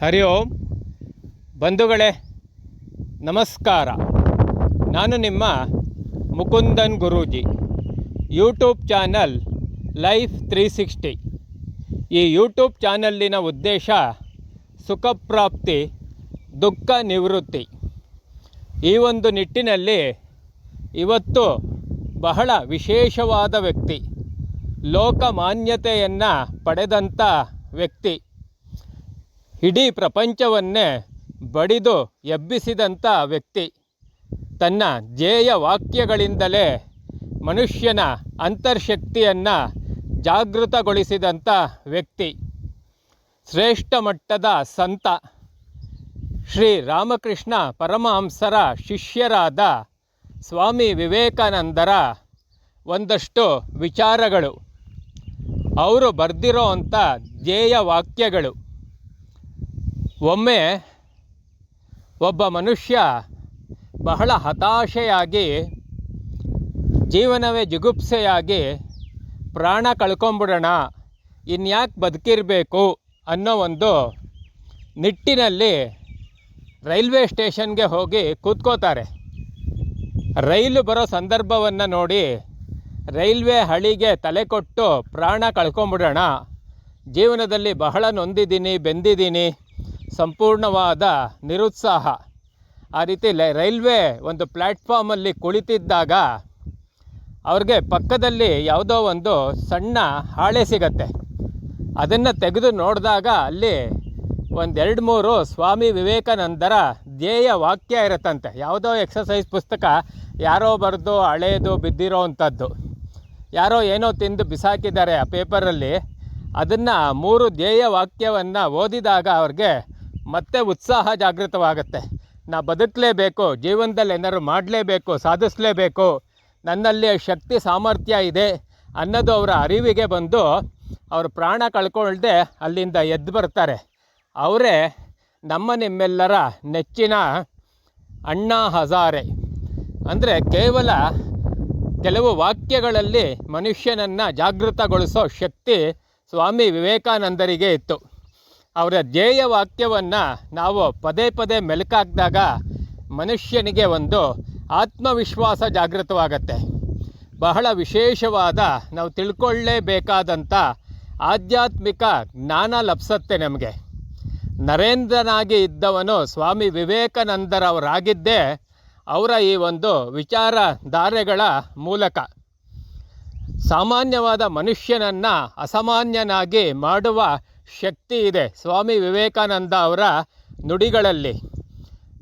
ಹರಿ ಓಂ. ಬಂಧುಗಳೇ, ನಮಸ್ಕಾರ. ನಾನು ನಿಮ್ಮ Mukundan Guruji. YouTube channel life three sixty ಈ ಯೂಟ್ಯೂಬ್ ಚಾನಲ್ಲಿನ ಉದ್ದೇಶ ಸುಖಪ್ರಾಪ್ತಿ, ದುಃಖ ನಿವೃತ್ತಿ. ಈ ಒಂದು ನಿಟ್ಟಿನಲ್ಲಿ ಇವತ್ತು ಬಹಳ ವಿಶೇಷವಾದ ವ್ಯಕ್ತಿ, ಲೋಕಮಾನ್ಯತೆಯನ್ನು ಪಡೆದಂಥ ವ್ಯಕ್ತಿ ಇಡೀ ಪ್ರಪಂಚವನ್ನೇ ಬಡಿದು ಎಬ್ಬಿಸಿದಂಥ ವ್ಯಕ್ತಿ. ತನ್ನ ಧ್ಯೇಯ ವಾಕ್ಯಗಳಿಂದಲೇ ಮನುಷ್ಯನ ಅಂತರ್ಶಕ್ತಿಯನ್ನು ಜಾಗೃತಗೊಳಿಸಿದಂಥ ವ್ಯಕ್ತಿ. ಶ್ರೇಷ್ಠ ಮಟ್ಟದ ಸಂತ. ಶ್ರೀ ರಾಮಕೃಷ್ಣ ಪರಮಹಂಸರ ಶಿಷ್ಯರಾದ ಸ್ವಾಮಿ ವಿವೇಕಾನಂದರ ಒಂದಷ್ಟು ವಿಚಾರಗಳು. ಅವರು ಬರೆದಿರೋ ಅಂಥ ಧ್ಯೇಯ ವಾಕ್ಯಗಳು. ಒಮ್ಮೆ ಒಬ್ಬ ಮನುಷ್ಯ ಬಹಳ ಹತಾಶೆಯಾಗಿ, ಜೀವನವೇ ಜಿಗುಪ್ಸೆಯಾಗಿ ಪ್ರಾಣ ಕಳ್ಕೊಂಬಿಡೋಣ, ಇನ್ಯಾಕೆ ಬದುಕಿರಬೇಕು ಅನ್ನೋ ಒಂದು ನಿಟ್ಟಿನಲ್ಲಿ ರೈಲ್ವೆ ಸ್ಟೇಷನ್ಗೆ ಹೋಗಿ ಕೂತ್ಕೋತಾರೆ. ರೈಲು ಬರೋ ಸಂದರ್ಭವನ್ನು ನೋಡಿ ರೈಲ್ವೆ ಹಳಿಗೆ ತಲೆ ಕೊಟ್ಟು ಪ್ರಾಣ ಕಳ್ಕೊಂಬಿಡೋಣ, ಜೀವನದಲ್ಲಿ ಬಹಳ ನೊಂದಿದ್ದೀನಿ, ಬೆಂದಿದ್ದೀನಿ. ಸಂಪೂರ್ಣವಾದ ನಿರುತ್ಸಾಹ. ಆ ರೀತಿ ರೈಲ್ವೆ ಒಂದು ಪ್ಲ್ಯಾಟ್ಫಾರ್ಮಲ್ಲಿ ಕುಳಿತಿದ್ದಾಗ ಅವ್ರಿಗೆ ಪಕ್ಕದಲ್ಲಿ ಯಾವುದೋ ಒಂದು ಸಣ್ಣ ಹಾಳೆ ಸಿಗತ್ತೆ. ಅದನ್ನು ತೆಗೆದು ನೋಡಿದಾಗ ಅಲ್ಲಿ ಒಂದೆರಡು ಮೂರು ಸ್ವಾಮಿ ವಿವೇಕಾನಂದರ ಧ್ಯೇಯ ವಾಕ್ಯ ಇರುತ್ತಂತೆ. ಯಾವುದೋ ಎಕ್ಸಸೈಸ್ ಪುಸ್ತಕ ಯಾರೋ ಬರೆದು ಹಳೆಯದು ಬಿದ್ದಿರೋ ಅಂಥದ್ದು. ಯಾರೋ ಏನೋ ತಿಂದು ಬಿಸಾಕಿದ್ದಾರೆ ಆ ಪೇಪರಲ್ಲಿ. ಅದನ್ನು ಮೂರು ಧ್ಯೇಯ ವಾಕ್ಯವನ್ನು ಓದಿದಾಗ ಅವ್ರಿಗೆ ಮತ್ತೆ ಉತ್ಸಾಹ ಜಾಗೃತವಾಗುತ್ತೆ. ನಾ ಬದುಕಲೇಬೇಕು, ಜೀವನದಲ್ಲಿ ಏನಾದ್ರು ಮಾಡಲೇಬೇಕು, ಸಾಧಿಸಲೇಬೇಕು. ನನ್ನಲ್ಲಿ ಶಕ್ತಿ, ಸಾಮರ್ಥ್ಯ ಇದೆ ಅನ್ನೋದು ಅವರ ಅರಿವಿಗೆ ಬಂದು ಅವರು ಪ್ರಾಣ ಕಳ್ಕೊಳ್ದೆ ಅಲ್ಲಿಂದ ಎದ್ದು ಬರ್ತಾರೆ. ಅವರೇ ನಮ್ಮ ನಿಮ್ಮೆಲ್ಲರ ನೆಚ್ಚಿನ ಅಣ್ಣಾ ಹಜಾರೆ. ಅಂದರೆ ಕೇವಲ ಕೆಲವು ವಾಕ್ಯಗಳಲ್ಲಿ ಮನುಷ್ಯನನ್ನು ಜಾಗೃತಗೊಳಿಸೋ ಶಕ್ತಿ ಸ್ವಾಮಿ ವಿವೇಕಾನಂದರಿಗೆ ಇತ್ತು. ಅವರ ಧ್ಯೇಯ ವಾಕ್ಯವನ್ನು ನಾವು ಪದೇ ಪದೇ ಮೆಲುಕಾಕಿದಾಗ ಮನುಷ್ಯನಿಗೆ ಒಂದು ಆತ್ಮವಿಶ್ವಾಸ ಜಾಗೃತವಾಗತ್ತೆ. ಬಹಳ ವಿಶೇಷವಾದ ನಾವು ತಿಳ್ಕೊಳ್ಳೇಬೇಕಾದಂಥ ಆಧ್ಯಾತ್ಮಿಕ ಜ್ಞಾನ ಲಭಿಸತ್ತೆ ನಮಗೆ. ನರೇಂದ್ರನಾಗಿ ಇದ್ದವನು ಸ್ವಾಮಿ ವಿವೇಕಾನಂದರವರಾಗಿದ್ದೇ ಅವರ ಈ ಒಂದು ವಿಚಾರಧಾರೆಗಳ ಮೂಲಕ. ಸಾಮಾನ್ಯವಾದ ಮನುಷ್ಯನನ್ನು ಅಸಾಮಾನ್ಯನಾಗಿ ಮಾಡುವ ಶಕ್ತಿ ಇದೆ. ಸ್ವಾಮಿ ವಿವೇಕಾನಂದ ಅವರ ನುಡಿಗಳಲ್ಲಿ,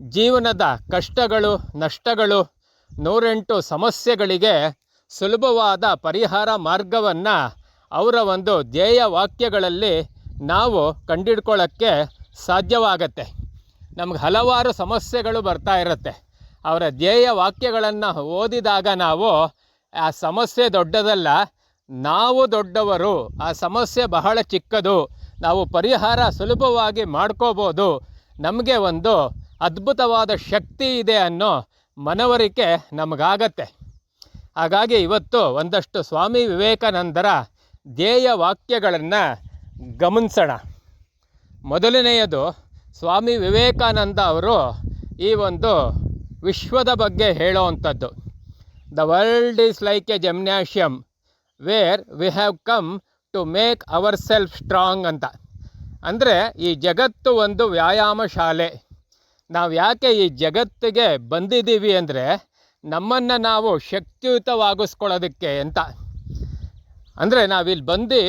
ಜೀವನದ ಕಷ್ಟಗಳು, ನಷ್ಟಗಳು, ನೂರೆಂಟು ಸಮಸ್ಯೆಗಳಿಗೆ ಸುಲಭವಾದ ಪರಿಹಾರ ಮಾರ್ಗವನ್ನು ಅವರ ಒಂದು ಧ್ಯೇಯ ವಾಕ್ಯಗಳಲ್ಲಿ ನಾವು ಕಂಡಿಡ್ಕೊಳ್ಳೋಕ್ಕೆ ಸಾಧ್ಯವಾಗತ್ತೆ. ನಮ್ಗೆ ಹಲವಾರು ಸಮಸ್ಯೆಗಳು ಬರ್ತಾ ಇರುತ್ತೆ. ಅವರ ಧ್ಯೇಯ ವಾಕ್ಯಗಳನ್ನು ಓದಿದಾಗ ನಾವು, ಆ ಸಮಸ್ಯೆ ದೊಡ್ಡದಲ್ಲ, ನಾವು ದೊಡ್ಡವರು, ಆ ಸಮಸ್ಯೆ ಬಹಳ ಚಿಕ್ಕದು ನಾವು ಪರಿಹಾರ ಸುಲಭವಾಗಿ ಮಾಡ್ಕೋಬೋದು. ನಮಗೆ ಒಂದು ಅದ್ಭುತವಾದ ಶಕ್ತಿ ಇದೆ ಅನ್ನೋ ಮನವರಿಕೆ ನಮಗಾಗತ್ತೆ. ಹಾಗಾಗಿ ಇವತ್ತು ಒಂದಷ್ಟು ಸ್ವಾಮಿ ವಿವೇಕಾನಂದರ ಧ್ಯೇಯ ವಾಕ್ಯಗಳನ್ನು ಗಮನಿಸೋಣ. ಮೊದಲನೆಯದು ಸ್ವಾಮಿ ವಿವೇಕಾನಂದ ಅವರು ಈ ಒಂದು ವಿಶ್ವದ ಬಗ್ಗೆ ಹೇಳೋವಂಥದ್ದು. The world is like a gymnasium where we have come to make our self strong ಅಂತ. ಅಂದರೆ ಈ ಜಗತ್ತು ಒಂದು ವ್ಯಾಯಾಮ ಶಾಲೆ. ನಾವು ಯಾಕೆ ಈ ಜಗತ್ತಿಗೆ ಬಂದಿದ್ದೀವಿ ಅಂದರೆ ನಮ್ಮನ್ನು ನಾವು ಶಕ್ತಿಯುತವಾಗಿಸ್ಕೊಳ್ಳೋದಕ್ಕೆ ಅಂತ. ಅಂದರೆ ನಾವಿಲ್ಲಿ ಬಂದು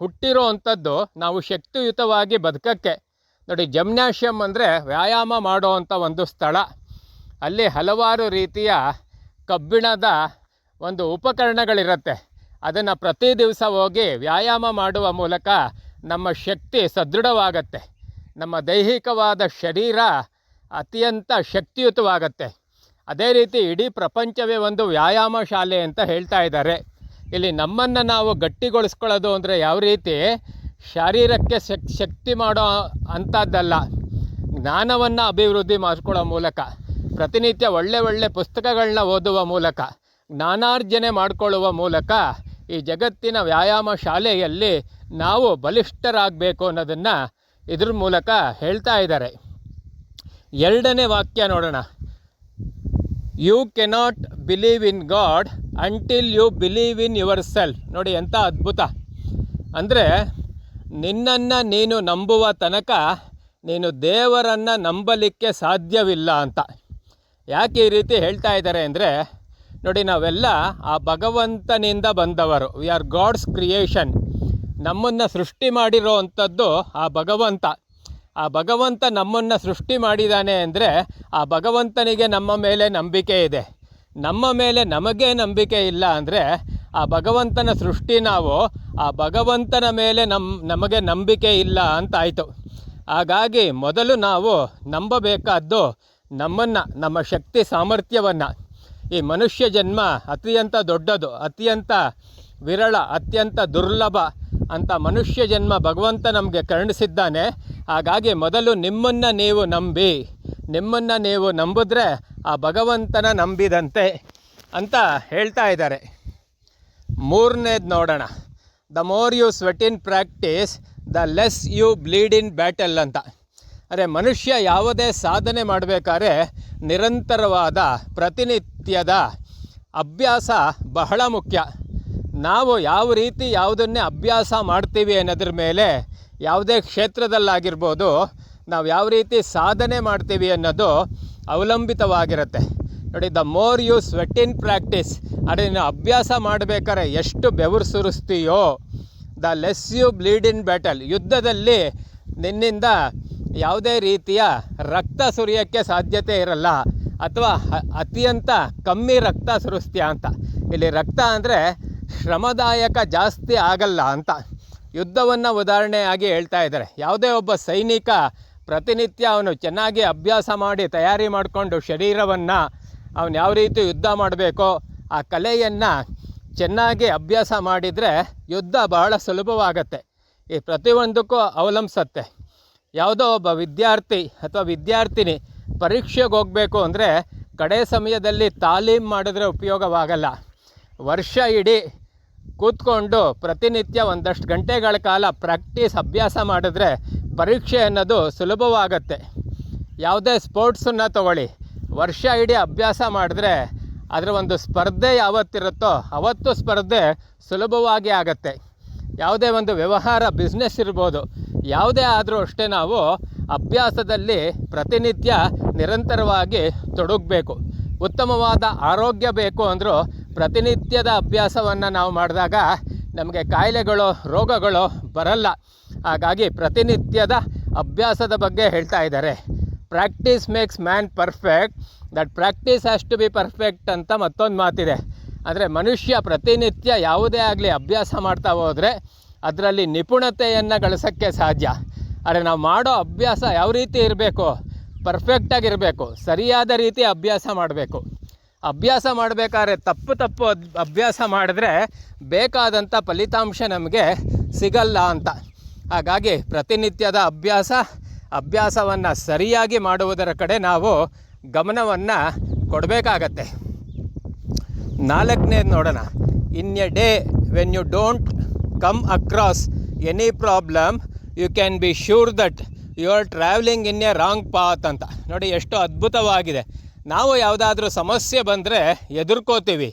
ಹುಟ್ಟಿರೋ ಅಂಥದ್ದು ನಾವು ಶಕ್ತಿಯುತವಾಗಿ ಬದುಕಕ್ಕೆ. ನೋಡಿ ಜಮ್ನಾಷಿಯಮ್ ಅಂದರೆ ವ್ಯಾಯಾಮ ಮಾಡುವಂಥ ಒಂದು ಸ್ಥಳ. ಅಲ್ಲಿ ಹಲವಾರು ರೀತಿಯ ಕಬ್ಬಿಣದ ಒಂದು ಉಪಕರಣಗಳಿರುತ್ತೆ. ಅದನ್ನು ಪ್ರತಿ ದಿವಸ ಹೋಗಿ ವ್ಯಾಯಾಮ ಮಾಡುವ ಮೂಲಕ ನಮ್ಮ ಶಕ್ತಿ ಸದೃಢವಾಗತ್ತೆ. ನಮ್ಮ ದೈಹಿಕವಾದ ಶರೀರ ಅತ್ಯಂತ ಶಕ್ತಿಯುತವಾಗತ್ತೆ. ಅದೇ ರೀತಿ ಇಡೀ ಪ್ರಪಂಚವೇ ಒಂದು ವ್ಯಾಯಾಮ ಶಾಲೆ ಅಂತ ಹೇಳ್ತಾ ಇದ್ದಾರೆ. ಇಲ್ಲಿ ನಮ್ಮನ್ನು ನಾವು ಗಟ್ಟಿಗೊಳಿಸ್ಕೊಳ್ಳೋದು ಅಂದರೆ ಯಾವ ರೀತಿ? ಶಾರೀರಕ್ಕೆ ಶಕ್, ಶಕ್ತಿ ಮಾಡೋ ಅಂಥದ್ದಲ್ಲ. ಜ್ಞಾನವನ್ನು ಅಭಿವೃದ್ಧಿ ಮಾಡಿಕೊಳ್ಳೋ ಮೂಲಕ, ಪ್ರತಿನಿತ್ಯ ಒಳ್ಳೆ ಒಳ್ಳೆ ಪುಸ್ತಕಗಳನ್ನ ಓದುವ ಮೂಲಕ, ಜ್ಞಾನಾರ್ಜನೆ ಮಾಡಿಕೊಳ್ಳುವ ಮೂಲಕ ಈ ಜಗತ್ತಿನ ವ್ಯಾಯಾಮ ಶಾಲೆಯಲ್ಲಿ ನಾವು ಬಲಿಷ್ಠರಾಗಬೇಕು ಅನ್ನೋದನ್ನು ಇದ್ರ ಮೂಲಕ ಹೇಳ್ತಾ ಇದ್ದಾರೆ. ಎರಡನೇ ವಾಕ್ಯ ನೋಡೋಣ. You cannot believe in God until you believe in yourself ನೋಡಿ ಎಂಥ ಅದ್ಭುತ. ಅಂದರೆ ನಿನ್ನನ್ನು ನೀನು ನಂಬುವ ತನಕ ನೀನು ದೇವರನ್ನು ನಂಬಲಿಕ್ಕೆ ಸಾಧ್ಯವಿಲ್ಲ ಅಂತ. ಯಾಕೆ ಈ ರೀತಿ ಹೇಳ್ತಾ ಇದ್ದಾರೆ ಅಂದರೆ ನೋಡಿ ನಾವೆಲ್ಲ ಆ ಭಗವಂತನಿಂದ ಬಂದವರು. ವಿ ಆರ್ ಗಾಡ್ಸ್ ಕ್ರಿಯೇಷನ್ ನಮ್ಮನ್ನು ಸೃಷ್ಟಿ ಮಾಡಿರೋ ಅಂಥದ್ದು ಆ ಭಗವಂತ. ಆ ಭಗವಂತ ನಮ್ಮನ್ನು ಸೃಷ್ಟಿ ಮಾಡಿದ್ದಾನೆ ಅಂದರೆ ಆ ಭಗವಂತನಿಗೆ ನಮ್ಮ ಮೇಲೆ ನಂಬಿಕೆ ಇದೆ. ನಮ್ಮ ಮೇಲೆ ನಮಗೆ ನಂಬಿಕೆ ಇಲ್ಲ ಅಂದರೆ ಆ ಭಗವಂತನ ಸೃಷ್ಟಿ ನಾವು ಆ ಭಗವಂತನ ಮೇಲೆ ನಮ್ಮ ನಮಗೆ ನಂಬಿಕೆ ಇಲ್ಲ ಅಂತಾಯಿತು. ಹಾಗಾಗಿ ಮೊದಲು ನಾವು ನಂಬಬೇಕಾದ್ದು ನಮ್ಮನ್ನು, ನಮ್ಮ ಶಕ್ತಿ ಸಾಮರ್ಥ್ಯವನ್ನು. ಈ ಮನುಷ್ಯ ಜನ್ಮ ಅತ್ಯಂತ ದೊಡ್ಡದು, ಅತ್ಯಂತ ವಿರಳ, ಅತ್ಯಂತ ದುರ್ಲಭ ಅಂತ ಮನುಷ್ಯ ಜನ್ಮ ಭಗವಂತ ನಮಗೆ ಕರುಣಿಸಿದ್ದಾನೆ. ಹಾಗಾಗಿ ಮೊದಲು ನಿಮ್ಮನ್ನು ನೀವು ನಂಬಿ, ನಿಮ್ಮನ್ನು ನೀವು ನಂಬಿದ್ರೆ ಆ ಭಗವಂತನ ನಂಬಿದಂತೆ ಅಂತ ಹೇಳ್ತಾ ಇದ್ದಾರೆ. ಮೂರನೇದು ನೋಡೋಣ. The more you sweat in practice the less you bleed in battle ಅಂತ. ಅರೆ ಮನುಷ್ಯ ಯಾವುದೇ ಸಾಧನೆ ಮಾಡಬೇಕಾದ್ರೆ ನಿರಂತರವಾದ ಪ್ರತಿನಿತ್ಯದ ಅಭ್ಯಾಸ ಬಹಳ ಮುಖ್ಯ. ನಾವು ಯಾವ ರೀತಿ ಯಾವುದನ್ನೇ ಅಭ್ಯಾಸ ಮಾಡ್ತೀವಿ ಅನ್ನೋದ್ರ ಮೇಲೆ ಯಾವುದೇ ಕ್ಷೇತ್ರದಲ್ಲಾಗಿರ್ಬೋದು ನಾವು ಯಾವ ರೀತಿ ಸಾಧನೆ ಮಾಡ್ತೀವಿ ಅನ್ನೋದು ಅವಲಂಬಿತವಾಗಿರುತ್ತೆ. ನೋಡಿ the more you sweat in practice ಅದೇ ನೀನು ಅಭ್ಯಾಸ ಮಾಡಬೇಕಾದ್ರೆ ಎಷ್ಟು ಬೆವರು ಸುರಿಸ್ತೀಯೋ the less you bleed in battle ಯುದ್ಧದಲ್ಲಿ ನಿನ್ನಿಂದ ಯಾವುದೇ ರೀತಿಯ ರಕ್ತ ಸುರಿಯೋಕ್ಕೆ ಸಾಧ್ಯತೆ ಇರಲ್ಲ ಅಥವಾ ಅತ್ಯಂತ ಕಮ್ಮಿ ರಕ್ತ ಸುರಿಸ್ತೀಯ ಅಂತ. ಇಲ್ಲಿ ರಕ್ತ ಅಂದರೆ ಶ್ರಮದಾಯಕ ಜಾಸ್ತಿ ಆಗಲ್ಲ ಅಂತ ಯುದ್ಧವನ್ನು ಉದಾಹರಣೆಯಾಗಿ ಹೇಳ್ತಾ ಇದ್ದಾರೆ. ಯಾವುದೇ ಒಬ್ಬ ಸೈನಿಕ ಪ್ರತಿನಿತ್ಯ ಅವನು ಚೆನ್ನಾಗಿ ಅಭ್ಯಾಸ ಮಾಡಿ ತಯಾರಿ ಮಾಡಿಕೊಂಡು ಶರೀರವನ್ನು ಅವನು ಯಾವ ರೀತಿ ಯುದ್ಧ ಮಾಡಬೇಕೋ ಆ ಕಲೆಯನ್ನು ಚೆನ್ನಾಗಿ ಅಭ್ಯಾಸ ಮಾಡಿದರೆ ಯುದ್ಧ ಬಹಳ ಸುಲಭವಾಗತ್ತೆ. ಈ ಪ್ರತಿಯೊಂದಕ್ಕೂ ಅವಲಂಬಿಸತ್ತೆ. ಯಾವುದೋ ಒಬ್ಬ ವಿದ್ಯಾರ್ಥಿ ಅಥವಾ ವಿದ್ಯಾರ್ಥಿನಿ ಪರೀಕ್ಷೆಗೆ ಹೋಗಬೇಕು ಅಂದರೆ ಕಡೆ ಸಮಯದಲ್ಲಿ ತಾಲೀಮ್ ಮಾಡಿದ್ರೆ ಉಪಯೋಗವಾಗಲ್ಲ. ವರ್ಷ ಇಡೀ ಕೂತ್ಕೊಂಡು ಪ್ರತಿನಿತ್ಯ ಒಂದಷ್ಟು ಗಂಟೆಗಳ ಕಾಲ ಪ್ರಾಕ್ಟೀಸ್, ಅಭ್ಯಾಸ ಮಾಡಿದ್ರೆ ಪರೀಕ್ಷೆ ಅನ್ನೋದು ಸುಲಭವಾಗತ್ತೆ. ಯಾವುದೇ ಸ್ಪೋರ್ಟ್ಸನ್ನು ತಗೊಳ್ಳಿ. ವರ್ಷ ಇಡೀ ಅಭ್ಯಾಸ ಮಾಡಿದ್ರೆ ಅದರ ಒಂದು ಸ್ಪರ್ಧೆ ಯಾವತ್ತಿರುತ್ತೋ ಅವತ್ತು ಸ್ಪರ್ಧೆ ಸುಲಭವಾಗಿ ಆಗತ್ತೆ. ಯಾವುದೇ ಒಂದು ವ್ಯವಹಾರ ಬಿಸ್ನೆಸ್ ಇರ್ಬೋದು. ಯಾವುದೇ ಆದರೂ ಅಷ್ಟೇ ನಾವು ಅಭ್ಯಾಸದಲ್ಲಿ ಪ್ರತಿನಿತ್ಯ ನಿರಂತರವಾಗಿ ತೊಡಗಬೇಕು. ಉತ್ತಮವಾದ ಆರೋಗ್ಯ ಬೇಕು ಅಂದರೂ ಪ್ರತಿನಿತ್ಯದ ಅಭ್ಯಾಸವನ್ನು ನಾವು ಮಾಡಿದಾಗ ನಮಗೆ ಕಾಯಿಲೆಗಳು, ರೋಗಗಳು ಬರಲ್ಲ. ಹಾಗಾಗಿ ಪ್ರತಿನಿತ್ಯದ ಅಭ್ಯಾಸದ ಬಗ್ಗೆ ಹೇಳ್ತಾ ಇದ್ದಾರೆ. Practice makes man perfect that practice has to be perfect ಅಂತ ಮತ್ತೊಂದು ಮಾತಿದೆ. ಅಂದರೆ ಮನುಷ್ಯ ಪ್ರತಿನಿತ್ಯ ಯಾವುದೇ ಆಗಲಿ ಅಭ್ಯಾಸ ಮಾಡ್ತಾ ಹೋದರೆ ಅದರಲ್ಲಿ ನಿಪುಣತೆಯನ್ನು ಗಳಿಸೋಕ್ಕೆ ಸಾಧ್ಯ. ಆದರೆ ನಾವು ಮಾಡೋ ಅಭ್ಯಾಸ ಯಾವ ರೀತಿ ಇರಬೇಕು? ಪರ್ಫೆಕ್ಟಾಗಿರಬೇಕು ಸರಿಯಾದ ರೀತಿ ಅಭ್ಯಾಸ ಮಾಡಬೇಕು. ಅಭ್ಯಾಸ ಮಾಡಬೇಕಾದ್ರೆ ತಪ್ಪು ತಪ್ಪು ಅಭ್ಯಾಸ ಮಾಡಿದ್ರೆ ಬೇಕಾದಂಥ ಫಲಿತಾಂಶ ನಮಗೆ ಸಿಗಲ್ಲ ಅಂತ. ಹಾಗಾಗಿ ಪ್ರತಿನಿತ್ಯದ ಅಭ್ಯಾಸ, ಅಭ್ಯಾಸವನ್ನು ಸರಿಯಾಗಿ ಮಾಡುವುದರ ಕಡೆ ನಾವು ಗಮನವನ್ನು ಕೊಡಬೇಕಾಗತ್ತೆ. ನಾಲ್ಕನೇದು ನೋಡೋಣ. In a day when you don't come across any problem you can be sure that you are travelling in a wrong path ಅಂತ. ನೋಡಿ, ಎಷ್ಟು ಅದ್ಭುತವಾಗಿದೆ. ನಾವು ಯಾವುದಾದ್ರೂ ಸಮಸ್ಯೆ ಬಂದರೆ ಎದುರ್ಕೋತೀವಿ.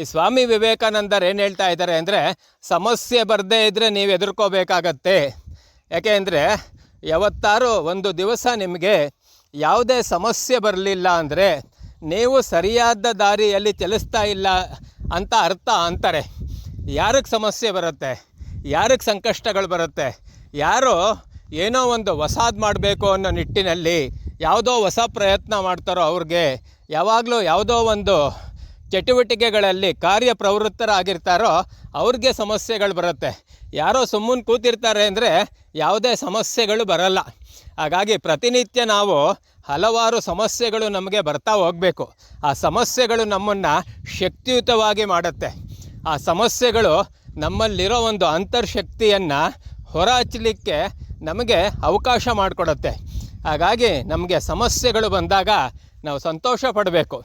ಈ ಸ್ವಾಮಿ ವಿವೇಕಾನಂದರು ಏನು ಹೇಳ್ತಾ ಇದ್ದಾರೆ ಅಂದರೆ, ಸಮಸ್ಯೆ ಬರದೇ ಇದ್ದರೆ ನೀವು ಎದುರ್ಕೋಬೇಕಾಗತ್ತೆ. ಯಾಕೆ ಅಂದರೆ, ಯಾವತ್ತಾರು ಒಂದು ದಿವಸ ನಿಮಗೆ ಯಾವುದೇ ಸಮಸ್ಯೆ ಬರಲಿಲ್ಲ ಅಂದರೆ, ನೀವು ಸರಿಯಾದ ದಾರಿಯಲ್ಲಿ ಚಲಿಸ್ತಾ ಇಲ್ಲ ಅಂತ ಅರ್ಥ ಅಂತಾರೆ. ಯಾರಿಗೆ ಸಮಸ್ಯೆ ಬರುತ್ತೆ? ಯಾರಿಗೆ ಸಂಕಷ್ಟಗಳು ಬರುತ್ತೆ? ಯಾರು ಏನೋ ಒಂದು ಹೊಸಾದ್ ಮಾಡಬೇಕು ಅನ್ನೋ ನಿಟ್ಟಿನಲ್ಲಿ ಯಾವುದೋ ಹೊಸ ಪ್ರಯತ್ನ ಮಾಡ್ತಾರೋ ಅವ್ರಿಗೆ ಯಾವಾಗಲೂ ಯಾವುದೋ ಒಂದು ಚಟುವಟಿಕೆಗಳಲ್ಲಿ ಕಾರ್ಯಪ್ರವೃತ್ತರಾಗಿರ್ತಾರೋ ಅವ್ರಿಗೆ ಸಮಸ್ಯೆಗಳು ಬರುತ್ತೆ. ಯಾರೋ ಸುಮ್ಮನೆ ಕೂತಿರ್ತಾರೆ ಅಂದರೆ ಯಾವುದೇ ಸಮಸ್ಯೆಗಳು ಬರಲ್ಲ. ಹಾಗಾಗಿ ಪ್ರತಿನಿತ್ಯ ನಾವು ಹಲವಾರು ಸಮಸ್ಯೆಗಳು ನಮಗೆ ಬರ್ತಾ ಹೋಗಬೇಕು. ಆ ಸಮಸ್ಯೆಗಳು ನಮ್ಮನ್ನು ಶಕ್ತಿಯುತವಾಗಿ ಮಾಡುತ್ತೆ. ಆ ಸಮಸ್ಯೆಗಳು ನಮ್ಮಲ್ಲಿರೋ ಒಂದು ಅಂತರ್ಶಕ್ತಿಯನ್ನು ಹೊರ ಹಚ್ಚಲಿಕ್ಕೆ ನಮಗೆ ಅವಕಾಶ ಮಾಡಿಕೊಡತ್ತೆ. ಹಾಗಾಗಿ ನಮಗೆ ಸಮಸ್ಯೆಗಳು ಬಂದಾಗ ನಾವು ಸಂತೋಷ ಪಡಬೇಕು.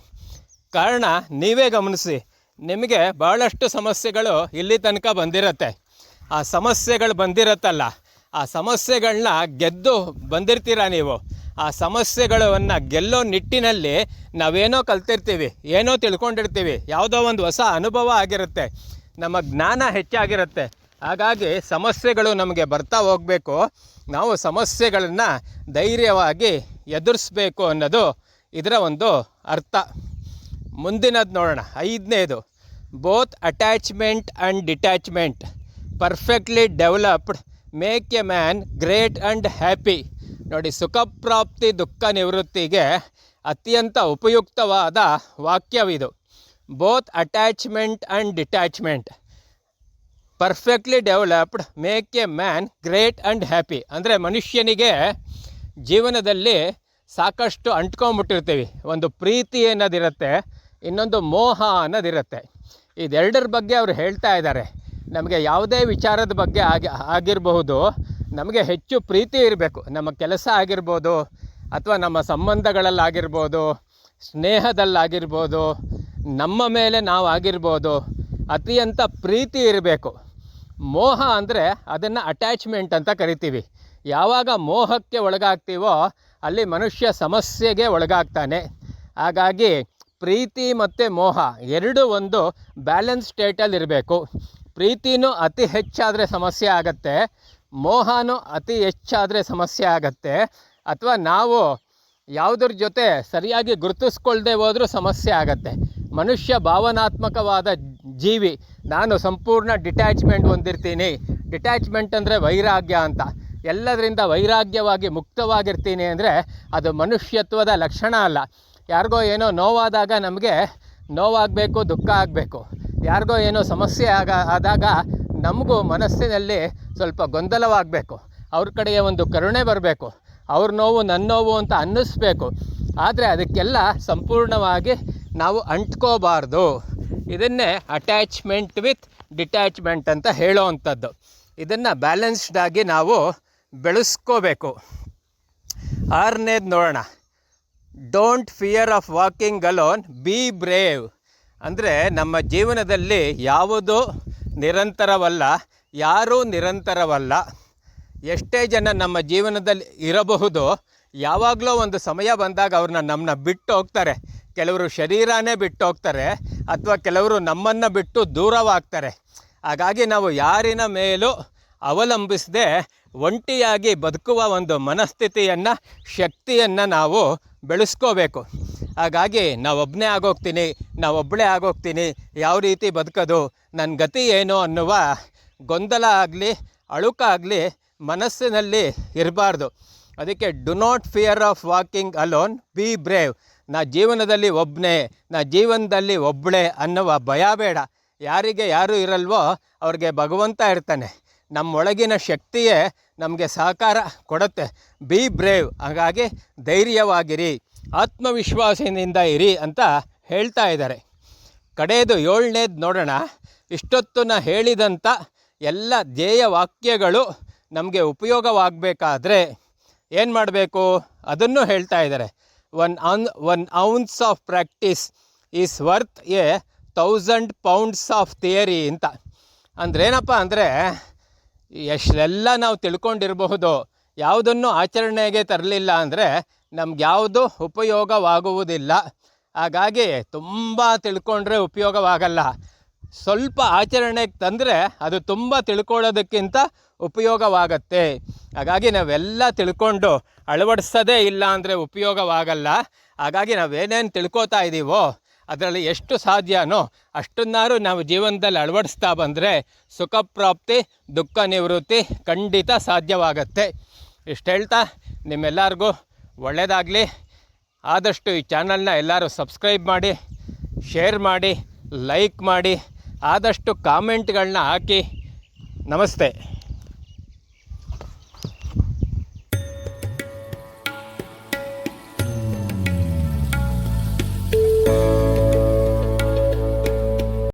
ಕಾರಣ ನೀವೇ ಗಮನಿಸಿ, ನಿಮಗೆ ಭಾಳಷ್ಟು ಸಮಸ್ಯೆಗಳು ಇಲ್ಲಿ ತನಕ ಬಂದಿರತ್ತೆ. ಆ ಸಮಸ್ಯೆಗಳು ಬಂದಿರತ್ತಲ್ಲ, ಆ ಸಮಸ್ಯೆಗಳನ್ನ ಗೆದ್ದು ಬಂದಿರ್ತೀರ ನೀವು? ಆ ಸಮಸ್ಯೆಗಳನ್ನು ಗೆಲ್ಲೋ ನಿಟ್ಟಿನಲ್ಲಿ ನಾವೇನೋ ಕಲ್ತಿರ್ತೀವಿ, ಏನೋ ತಿಳ್ಕೊಂಡಿರ್ತೀವಿ, ಯಾವುದೋ ಒಂದು ಹೊಸ ಅನುಭವ ಆಗಿರುತ್ತೆ, ನಮ್ಮ ಜ್ಞಾನ ಹೆಚ್ಚಾಗಿರುತ್ತೆ. ಹಾಗಾಗಿ ಸಮಸ್ಯೆಗಳು ನಮಗೆ ಬರ್ತಾ ಹೋಗಬೇಕು, ನಾವು ಸಮಸ್ಯೆಗಳನ್ನು ಧೈರ್ಯವಾಗಿ ಎದುರಿಸ್ಬೇಕು ಅನ್ನೋದು ಇದರ ಒಂದು ಅರ್ಥ. ಮುಂದಿನದು ನೋಡೋಣ, ಐದನೇದು both attachment and detachment perfectly developed make a man great and happy ನೋಡಿ, ಸುಖಪ್ರಾಪ್ತಿ ದುಃಖ ನಿವೃತ್ತಿಗೆ ಅತ್ಯಂತ ಉಪಯುಕ್ತವಾದ ವಾಕ್ಯವಿದು. Both attachment and detachment perfectly developed make a man great and happy ಅಂದರೆ ಮನುಷ್ಯನಿಗೆ ಜೀವನದಲ್ಲಿ ಸಾಕಷ್ಟು ಅಂಟ್ಕೊಂಬಿಟ್ಟಿರ್ತೀವಿ ಒಂದು ಪ್ರೀತಿ ಅನ್ನೋದಿರುತ್ತೆ, ಇನ್ನೊಂದು ಮೋಹ ಅನ್ನೋದಿರುತ್ತೆ. ಇದೆರಡರ ಬಗ್ಗೆ ಅವರು ಹೇಳ್ತಾ ಇದ್ದಾರೆ. ನಮಗೆ ಯಾವುದೇ ವಿಚಾರದ ಬಗ್ಗೆ ಆಗಿ, ಆಗಿರಬಹುದು. ನಮಗೆ ಹೆಚ್ಚು ಪ್ರೀತಿ ಇರಬೇಕು. ನಮ್ಮ ಕೆಲಸ ಆಗಿರ್ಬೋದು, ಅಥವಾ ನಮ್ಮ ಸಂಬಂಧಗಳಲ್ಲಾಗಿರ್ಬೋದು, ಸ್ನೇಹದಲ್ಲಾಗಿರ್ಬೋದು, ನಮ್ಮ ಮೇಲೆ ನಾವು ಆಗಿರ್ಬೋದು ಅತ್ಯಂತ ಪ್ರೀತಿ ಇರಬೇಕು. ಮೋಹ ಅಂದರೆ ಅದನ್ನು ಅಟ್ಯಾಚ್ಮೆಂಟ್ ಅಂತ ಕರಿತೀವಿ. ಯಾವಾಗ ಮೋಹಕ್ಕೆ ಒಳಗಾಗ್ತೀವೋ ಅಲ್ಲಿ ಮನುಷ್ಯ ಸಮಸ್ಯೆಗೆ ಒಳಗಾಗ್ತಾನೆ. ಹಾಗಾಗಿ ಪ್ರೀತಿ ಮತ್ತು ಮೋಹ ಎರಡು ಒಂದು ಬ್ಯಾಲೆನ್ಸ್ ಸ್ಟೇಟಲ್ಲಿ ಇರಬೇಕು. ಪ್ರೀತಿನೂ ಅತಿ ಹೆಚ್ಚಾದರೆ ಸಮಸ್ಯೆ ಆಗತ್ತೆ. ಮೋಹನೂ ಅತಿ ಹೆಚ್ಚಾದರೆ ಸಮಸ್ಯೆ ಆಗತ್ತೆ. ಅಥವಾ ನಾವು ಯಾವುದ್ರ ಜೊತೆ ಸರಿಯಾಗಿ ಗುರುತಿಸ್ಕೊಳ್ದೆ ಹೋದರೂ ಸಮಸ್ಯೆ ಆಗತ್ತೆ. ಮನುಷ್ಯ ಭಾವನಾತ್ಮಕವಾದ ಜೀವಿ. ನಾನು ಸಂಪೂರ್ಣ ಡಿಟ್ಯಾಚ್ಮೆಂಟ್ ಹೊಂದಿರ್ತೀನಿ. ಡಿಟ್ಯಾಚ್ಮೆಂಟ್ ಅಂದರೆ ವೈರಾಗ್ಯ ಅಂತ. ಎಲ್ಲದರಿಂದ ವೈರಾಗ್ಯವಾಗಿ ಮುಕ್ತವಾಗಿರ್ತೀನಿ ಅಂದರೆ ಅದು ಮನುಷ್ಯತ್ವದ ಲಕ್ಷಣ ಅಲ್ಲ. ಯಾರಿಗೋ ಏನೋ ನೋವಾದಾಗ ನಮಗೆ ನೋವಾಗಬೇಕು, ದುಃಖ ಆಗಬೇಕು. ಯಾರಿಗೋ ಏನೋ ಸಮಸ್ಯೆ ಆಗ ಆದಾಗ ನಮಗೂ ಮನಸ್ಸಿನಲ್ಲಿ ಸ್ವಲ್ಪ ಗೊಂದಲವಾಗಬೇಕು. ಅವ್ರ ಕಡೆಗೆ ಒಂದು ಕರುಣೆ ಬರಬೇಕು. ಅವ್ರ ನೋವು ನನ್ನ ನೋವು ಅಂತ ಅನ್ನಿಸ್ಬೇಕು. ಆದರೆ ಅದಕ್ಕೆಲ್ಲ ಸಂಪೂರ್ಣವಾಗಿ ನಾವು ಅಂಟ್ಕೋಬಾರ್ದು. ಇದನ್ನೇ ಅಟ್ಯಾಚ್ಮೆಂಟ್ ವಿತ್ ಡಿಟ್ಯಾಚ್ಮೆಂಟ್ ಅಂತ ಹೇಳೋವಂಥದ್ದು. ಇದನ್ನು ಬ್ಯಾಲೆನ್ಸ್ಡಾಗಿ ನಾವು ಬೆಳೆಸ್ಕೋಬೇಕು. ಆರನೇದು ನೋಡೋಣ. Don't fear of walking alone be brave ಅಂದರೆ ನಮ್ಮ ಜೀವನದಲ್ಲಿ ಯಾವುದೂ ನಿರಂತರವಲ್ಲ, ಯಾರೂ ನಿರಂತರವಲ್ಲ. ಎಷ್ಟೇ ಜನ ನಮ್ಮ ಜೀವನದಲ್ಲಿ ಇರಬಹುದು, ಯಾವಾಗಲೋ ಒಂದು ಸಮಯ ಬಂದಾಗ ಅವ್ರನ್ನ ನಮ್ಮನ್ನ ಬಿಟ್ಟು ಹೋಗ್ತಾರೆ. ಕೆಲವರು ಶರೀರನೇ ಬಿಟ್ಟು ಹೋಗ್ತಾರೆ, ಅಥವಾ ಕೆಲವರು ನಮ್ಮನ್ನು ಬಿಟ್ಟು ದೂರವಾಗ್ತಾರೆ. ಹಾಗಾಗಿ ನಾವು ಯಾರಿನ ಮೇಲೂ ಅವಲಂಬಿಸದೆ ಒಂಟಿಯಾಗಿ ಬದುಕುವ ಒಂದು ಮನಸ್ಥಿತಿಯನ್ನು, ಶಕ್ತಿಯನ್ನು ನಾವು ಬೆಳೆಸ್ಕೋಬೇಕು. ಹಾಗಾಗಿ ನಾವೊಬ್ಬನೇ ಆಗೋಗ್ತೀನಿ ನಾವೊಬ್ಬಳೇ ಆಗೋಗ್ತೀನಿ, ಯಾವ ರೀತಿ ಬದುಕೋದು ನನ್ನ ಗತಿ ಏನು ಅನ್ನುವ ಗೊಂದಲ ಆಗಲಿ ಅಳುಕಾಗಲಿ ಮನಸ್ಸಿನಲ್ಲಿ ಇರಬಾರ್ದು. ಅದಕ್ಕೆ do not fear of walking alone, be brave. ನಾ ಜೀವನದಲ್ಲಿ ಒಬ್ಬನೇ ನಾ ಜೀವನದಲ್ಲಿ ಒಬ್ಬಳೇ ಅನ್ನುವ ಭಯ ಬೇಡ. ಯಾರಿಗೆ ಯಾರು ಇರಲ್ವೋ ಅವ್ರಿಗೆ ಭಗವಂತ ಇರ್ತಾನೆ. ನಮ್ಮೊಳಗಿನ ಶಕ್ತಿಯೇ ನಮಗೆ ಸಹಕಾರ ಕೊಡುತ್ತೆ. Be brave. ಹಾಗಾಗಿ ಧೈರ್ಯವಾಗಿರಿ. ಆತ್ಮವಿಶ್ವಾಸದಿಂದ ಇರಿ ಅಂತ ಹೇಳ್ತಾ ಇದ್ದಾರೆ. ಕಡೆಯದು ಏಳನೇದು ನೋಡೋಣ. ಇಷ್ಟೊತ್ತು ನಾ ಹೇಳಿದಂಥ ಎಲ್ಲ ಧ್ಯೇಯ ವಾಕ್ಯಗಳು ನಮಗೆ ಉಪಯೋಗವಾಗಬೇಕಾದ್ರೆ ಏನು ಮಾಡಬೇಕು? ಅದನ್ನು ಹೇಳ್ತಾ ಇದ್ದಾರೆ. One an, one ounce of practice is worth a thousand pounds of theory ಅಂತ. ಅಂದ್ರೇನಪ್ಪ ಅಂದರೆ ಎಷ್ಟೆಲ್ಲ ನಾವು ತಿಳ್ಕೊಂಡಿರಬಹುದು. ಯಾವುದನ್ನು ಆಚರಣೆಗೆ ತರಲಿಲ್ಲ ಅಂದರೆ ನಮ್ಗೆ ಯಾವುದು ಉಪಯೋಗವಾಗುವುದಿಲ್ಲ. ಹಾಗಾಗಿ ತುಂಬ ತಿಳ್ಕೊಂಡ್ರೆ ಉಪಯೋಗವಾಗಲ್ಲ. ಸ್ವಲ್ಪ ಆಚರಣೆಗೆ ತಂದರೆ ಅದು ತುಂಬ ತಿಳ್ಕೊಳ್ಳೋದಕ್ಕಿಂತ ಉಪಯೋಗವಾಗತ್ತೆ. ಹಾಗಾಗಿ ನಾವೆಲ್ಲ ತಿಳ್ಕೊಂಡು ಅಳವಡಿಸೋದೇ ಇಲ್ಲ ಅಂದರೆ ಉಪಯೋಗವಾಗಲ್ಲ. ಹಾಗಾಗಿ ನಾವೇನೇನು ತಿಳ್ಕೊತಾ ಇದ್ದೀವೋ ಅದರಲ್ಲಿ ಎಷ್ಟು ಸಾಧ್ಯನೋ ಅಷ್ಟನ್ನಾರು ನಾವು ಜೀವನದಲ್ಲಿ ಅಳವಡಿಸ್ತಾ ಬಂದರೆ ಸುಖಪ್ರಾಪ್ತಿ ದುಃಖ ನಿವೃತ್ತಿ ಖಂಡಿತ ಸಾಧ್ಯವಾಗತ್ತೆ. ಇಷ್ಟು ಹೇಳ್ತಾ, ನಿಮ್ಮೆಲ್ಲರಿಗೂ ಒಳ್ಳೆಯದಾಗಲಿ ಆದಷ್ಟು ಈ ಚಾನಲ್ನ ಎಲ್ಲರೂ ಸಬ್ಸ್ಕ್ರೈಬ್ ಮಾಡಿ, ಶೇರ್ ಮಾಡಿ, ಲೈಕ್ ಮಾಡಿ, ಆದಷ್ಟು ಕಾಮೆಂಟ್ಗಳನ್ನ ಹಾಕಿ. ನಮಸ್ತೆ.